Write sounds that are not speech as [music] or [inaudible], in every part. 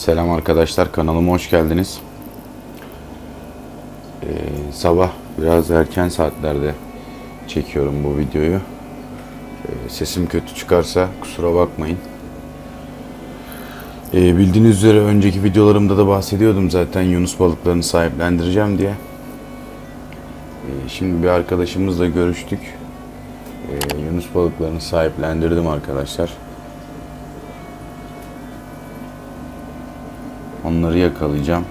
Selam arkadaşlar kanalıma hoş geldiniz. Ee, sabah biraz erken saatlerde çekiyorum bu videoyu. Ee, sesim kötü çıkarsa kusura bakmayın. Ee, bildiğiniz üzere önceki videolarımda da bahsediyordum zaten Yunus balıklarını sahiplendireceğim diye. Ee, şimdi bir arkadaşımızla görüştük. Ee, Yunus balıklarını sahiplendirdim arkadaşlar. Onları yakalayacağım.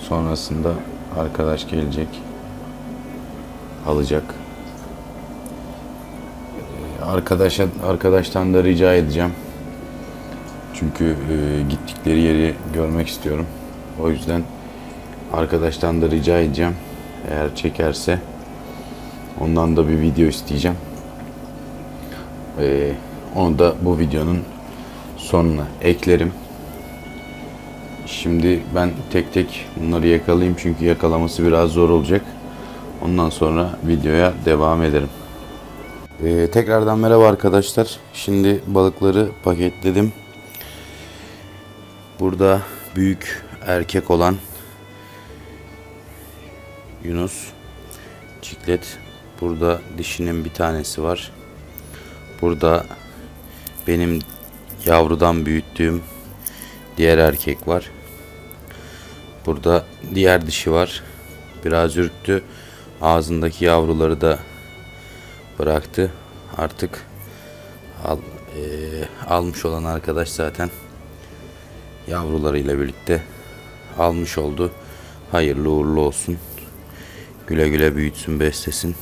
Sonrasında arkadaş gelecek. Alacak. Ee, Arkadaşa, arkadaştan da rica edeceğim. Çünkü e, gittikleri yeri görmek istiyorum. O yüzden arkadaştan da rica edeceğim. Eğer çekerse ondan da bir video isteyeceğim. Ee, onu da bu videonun sonuna eklerim. Şimdi ben tek tek bunları yakalayayım çünkü yakalaması biraz zor olacak. Ondan sonra videoya devam ederim. Ee, tekrardan merhaba arkadaşlar. Şimdi balıkları paketledim. Burada büyük erkek olan Yunus Ciklet. Burada dişinin bir tanesi var. Burada benim yavrudan büyüttüğüm diğer erkek var. Burada diğer dişi var. Biraz ürktü. Ağzındaki yavruları da bıraktı. Artık al, eee, almış olan arkadaş zaten yavrularıyla birlikte almış oldu. Hayırlı uğurlu olsun. Güle güle büyütsün, beslesin.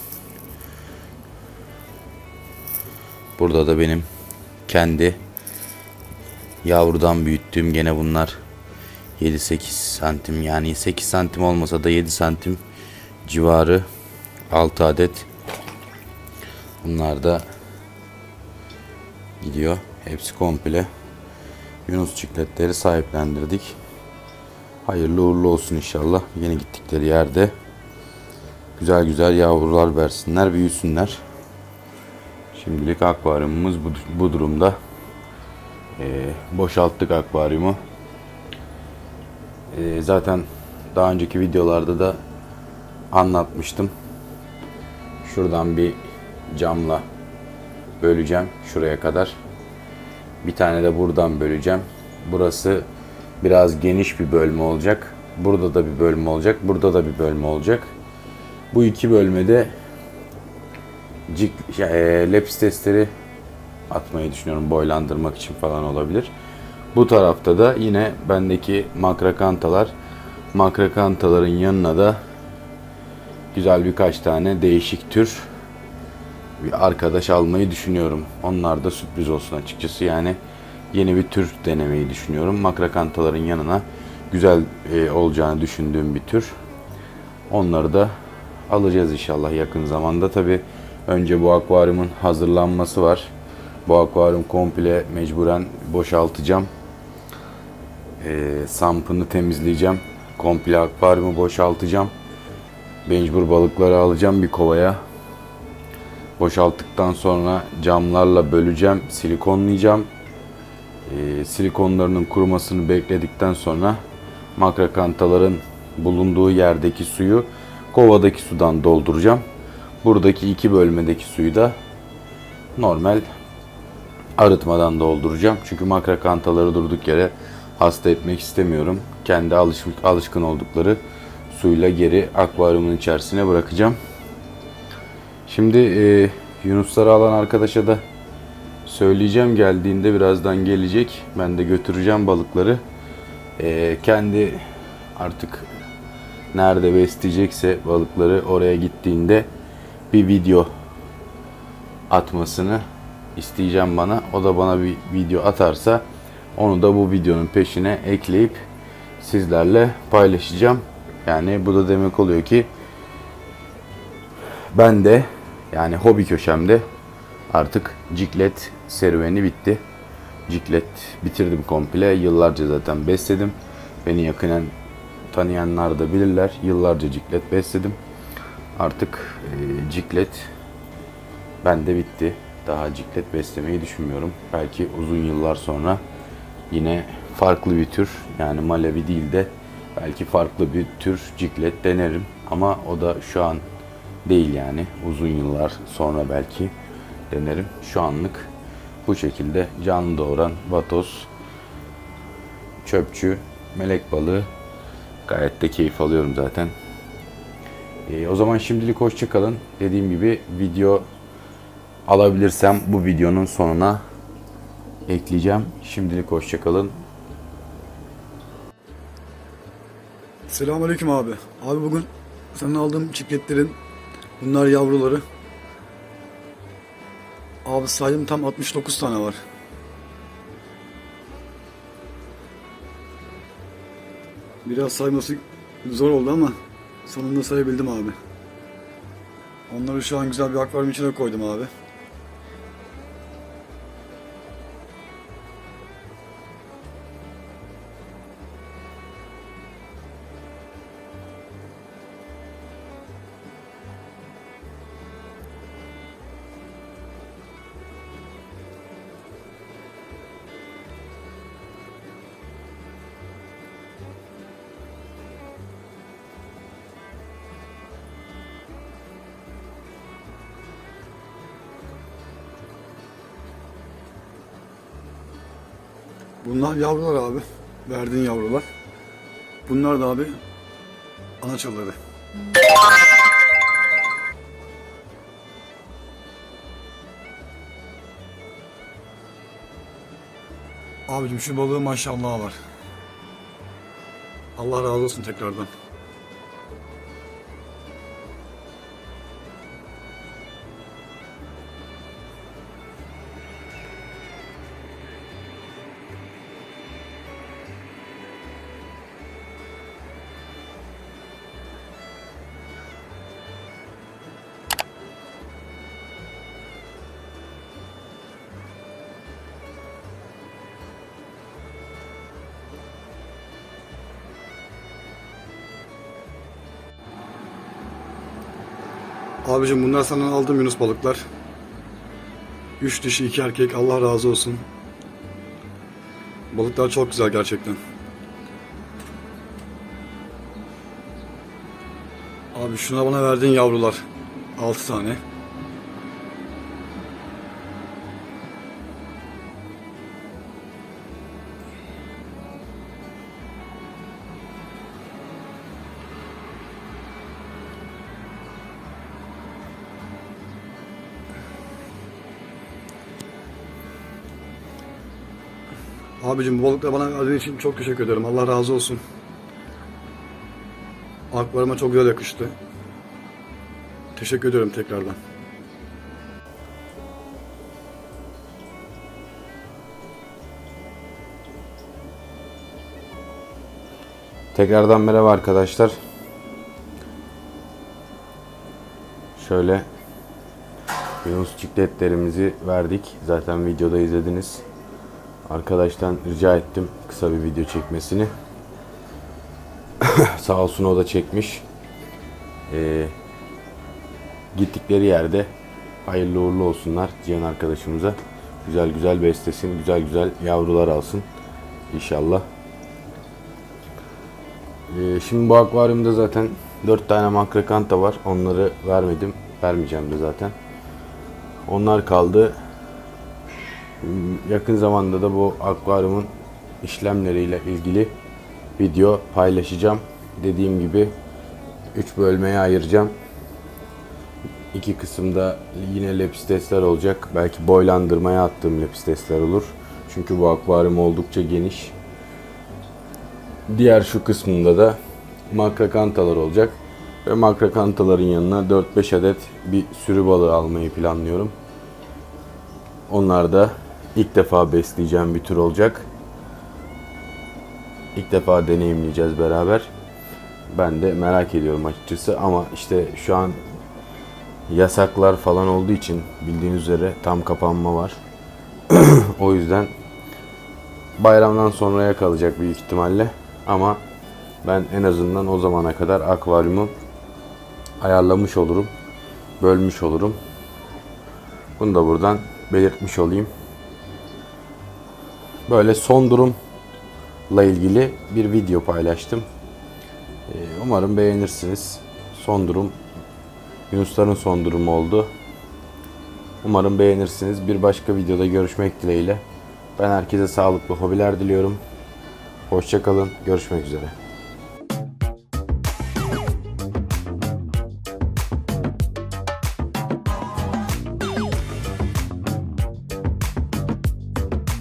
Burada da benim kendi yavrudan büyüttüğüm gene bunlar 7-8 santim. Yani 8 santim olmasa da 7 santim civarı 6 adet. Bunlar da gidiyor. Hepsi komple Yunus çikletleri sahiplendirdik. Hayırlı uğurlu olsun inşallah. Yeni gittikleri yerde güzel güzel yavrular versinler büyüsünler. Şimdilik akvaryumumuz bu, bu durumda. Ee, boşalttık akvaryumu. Ee, zaten daha önceki videolarda da anlatmıştım. Şuradan bir camla böleceğim şuraya kadar. Bir tane de buradan böleceğim. Burası biraz geniş bir bölme olacak. Burada da bir bölme olacak. Burada da bir bölme olacak. Bu iki bölmede cik, e, lepis testleri atmayı düşünüyorum. Boylandırmak için falan olabilir. Bu tarafta da yine bendeki makrakantalar. Makrakantaların yanına da güzel birkaç tane değişik tür bir arkadaş almayı düşünüyorum. Onlar da sürpriz olsun açıkçası. Yani yeni bir tür denemeyi düşünüyorum. Makrakantaların yanına güzel e, olacağını düşündüğüm bir tür. Onları da alacağız inşallah yakın zamanda. Tabi önce bu akvaryumun hazırlanması var. Bu akvaryum komple mecburen boşaltacağım. Ee, sampını temizleyeceğim. Komple akvaryumu boşaltacağım. Mecbur balıkları alacağım bir kovaya. Boşalttıktan sonra camlarla böleceğim, silikonlayacağım. Ee, silikonlarının kurumasını bekledikten sonra makrakantaların bulunduğu yerdeki suyu kovadaki sudan dolduracağım. Buradaki iki bölmedeki suyu da normal arıtmadan dolduracağım. Çünkü makrakantaları durduk yere hasta etmek istemiyorum. Kendi alışık, alışkın oldukları suyla geri akvaryumun içerisine bırakacağım. Şimdi e, Yunusları alan arkadaşa da söyleyeceğim geldiğinde birazdan gelecek. Ben de götüreceğim balıkları. E, kendi artık nerede besleyecekse balıkları oraya gittiğinde bir video atmasını isteyeceğim bana. O da bana bir video atarsa onu da bu videonun peşine ekleyip sizlerle paylaşacağım. Yani bu da demek oluyor ki ben de yani hobi köşemde artık ciklet serüveni bitti. Ciklet bitirdim komple. Yıllarca zaten besledim. Beni yakinen tanıyanlar da bilirler. Yıllarca ciklet besledim. Artık e, ciklet bende bitti. Daha ciklet beslemeyi düşünmüyorum. Belki uzun yıllar sonra yine farklı bir tür yani malevi değil de belki farklı bir tür ciklet denerim ama o da şu an değil yani uzun yıllar sonra belki denerim. Şu anlık bu şekilde canlı doğuran vatoz, çöpçü, melek balığı gayet de keyif alıyorum zaten. Ee, o zaman şimdilik hoşça kalın. Dediğim gibi video alabilirsem bu videonun sonuna ekleyeceğim. Şimdilik hoşça kalın. Selamünaleyküm abi. Abi bugün senin aldığım çikletlerin bunlar yavruları. Abi saydım tam 69 tane var. Biraz sayması zor oldu ama sonunda sayabildim abi. Onları şu an güzel bir akvaryum içine koydum abi. Bunlar yavrular abi. Verdiğin yavrular. Bunlar da abi anaçaları. Abicim şu balığı maşallah var. Allah razı olsun tekrardan. Abicim bunlar sana aldığım Yunus balıklar. Üç dişi iki erkek Allah razı olsun. Balıklar çok güzel gerçekten. Abi şuna bana verdiğin yavrular. Altı tane. Abicim bu balıkları bana verdiğin için çok teşekkür ederim. Allah razı olsun. Akvaryuma çok güzel yakıştı. Teşekkür ederim tekrardan. Tekrardan merhaba arkadaşlar. Şöyle Yunus çikletlerimizi verdik. Zaten videoda izlediniz. Arkadaştan rica ettim kısa bir video çekmesini. [coughs] Sağ olsun o da çekmiş. Ee, gittikleri yerde hayırlı uğurlu olsunlar Cihan arkadaşımıza. Güzel güzel beslesin, güzel güzel yavrular alsın inşallah. Ee, şimdi bu akvaryumda zaten 4 tane makrakanta var. Onları vermedim. Vermeyeceğim de zaten. Onlar kaldı. Hmm, Yakın zamanda da bu akvaryumun işlemleriyle ilgili video paylaşacağım. Dediğim gibi 3 bölmeye ayıracağım. İki kısımda yine lepistesler olacak. Belki boylandırmaya attığım lepistesler olur. Çünkü bu akvaryum oldukça geniş. Diğer şu kısmında da makrakantalar olacak. Ve makrakantaların yanına 4-5 adet bir sürü balığı almayı planlıyorum. Onlar da ilk defa besleyeceğim bir tür olacak. İlk defa deneyimleyeceğiz beraber. Ben de merak ediyorum açıkçası ama işte şu an yasaklar falan olduğu için bildiğiniz üzere tam kapanma var. [clears throat] o yüzden bayramdan sonraya kalacak büyük ihtimalle. Ama ben en azından o zamana kadar akvaryumu ayarlamış olurum. Bölmüş olurum. Bunu da buradan belirtmiş olayım. Böyle son durumla ilgili bir video paylaştım. Ee, Umarım beğenirsiniz. Son durum Yunusların son durumu oldu. Umarım beğenirsiniz. Bir başka videoda görüşmek dileğiyle. Ben herkese sağlıklı hobiler diliyorum. Hoşçakalın. Görüşmek üzere.